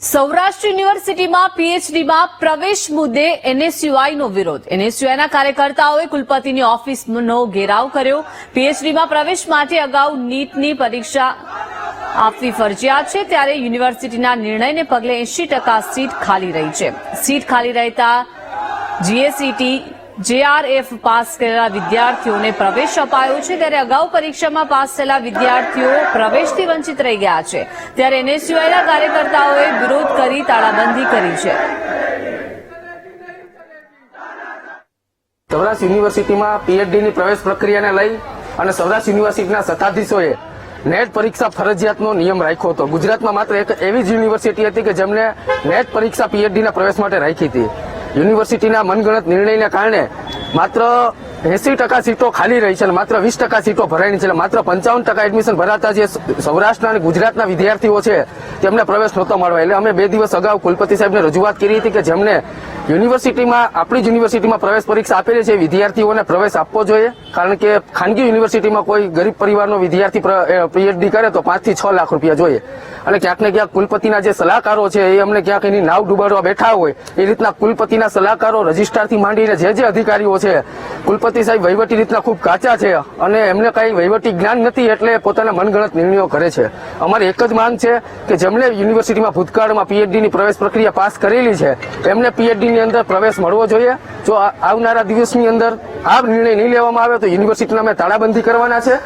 સૌરાષ્ટ્ર યુનિવર્સિટીમાં પીએચડીમાં પ્રવેશ મુદ્દે એનએસયુઆઈનો વિરોધ. એનએસયુઆઈના કાર્યકર્તાઓએ કુલપતિની ઓફિસનો ઘેરાવ કર્યો. પીએચડીમાં પ્રવેશ માટે અગાઉ નીટની પરીક્ષા આપવી ફરજિયાત છે. ત્યારે યુનિવર્સિટીના નિર્ણયને પગલે એંશી સીટ ખાલી રહી છે. સીટ ખાલી રહેતા જીએસઈટી જેઆરએફ પાસ કરેલા વિદ્યાર્થીઓને પ્રવેશ અપાયો છે. ત્યારે અગાઉ પરીક્ષામાં પાસ થયેલા વિદ્યાર્થીઓ પ્રવેશથી વંચિત રહી ગયા છે. ત્યારે એનએસયુઆઈના કાર્યકર્તાઓએ વિરોધ કરી તાળાબંધી કરી છે. સૌરાષ્ટ્ર યુનિવર્સિટીમાં પીએચડીની પ્રવેશ પ્રક્રિયાને લઈ અને સૌરાષ્ટ્ર યુનિવર્સિટીના સત્તાધીશોએ નેટ પરીક્ષા ફરજિયાતનો નિયમ રાખ્યો હતો. ગુજરાતમાં માત્ર એક એવી જ યુનિવર્સિટી હતી કે જેમને નેટ પરીક્ષા પીએચડીના પ્રવેશ માટે રાખી હતી. યુનિવર્સિટીના મનગણત નિર્ણયને કારણે માત્ર એસી ટકા સીટો ખાલી રહી છે અને માત્ર વીસ ટકા સીટો ભરાઈ છે માત્ર પંચાવન ટકા એડમિશન ભરાતા જે સૌરાષ્ટ્ર અને ગુજરાતના વિદ્યાર્થીઓ છે તેમને પ્રવેશ નહોતો મળવા. એટલે અમે બે દિવસ અગાઉ કુલપતિ સાહેબને રજૂઆત કરી હતી કે જેમને યુનિવર્સિટીમાં, આપણી જ યુનિવર્સિટીમાં પ્રવેશ પરીક્ષા આપેલી છે, વિદ્યાર્થીઓને પ્રવેશ આપવો જોઈએ. કારણ કે ખાનગી યુનિવર્સિટીમાં કોઈ ગરીબ પરિવારનો વિદ્યાર્થી પીએચડી કરે તો પાંચથી છ લાખ રૂપિયા જોઈએ. અને ક્યાંક ને ક્યાંક કુલપતિના જે સલાહકારો છે, એ અમને ક્યાંક એની નાવ ડૂબાડવા બેઠા હોય, એ રીતના કુલપતિના સલાહકારો રજિસ્ટ્રારથી માંડીને જે જે અધિકારીઓ છે, કુલપતિ સાહેબ વહીવટી રીતના ખૂબ કાચા છે અને એમને કાંઈ વહીવટી જ્ઞાન નથી એટલે પોતાના મનગણત નિર્ણયો કરે છે. અમારી એક જ માંગ છે કે જેમણે યુનિવર્સિટીમાં ભૂતકાળમાં પીએચડીની પ્રવેશ પ્રક્રિયા પાસ કરેલી છે, એમને પીએચડીની અંદર પ્રવેશ મળવો જોઈએ. જો આવનારા દિવસની અંદર આ નિર્ણય નહીં લેવામાં આવે તો યુનિવર્સિટીના અમે તાળાબંધી કરવાના છે.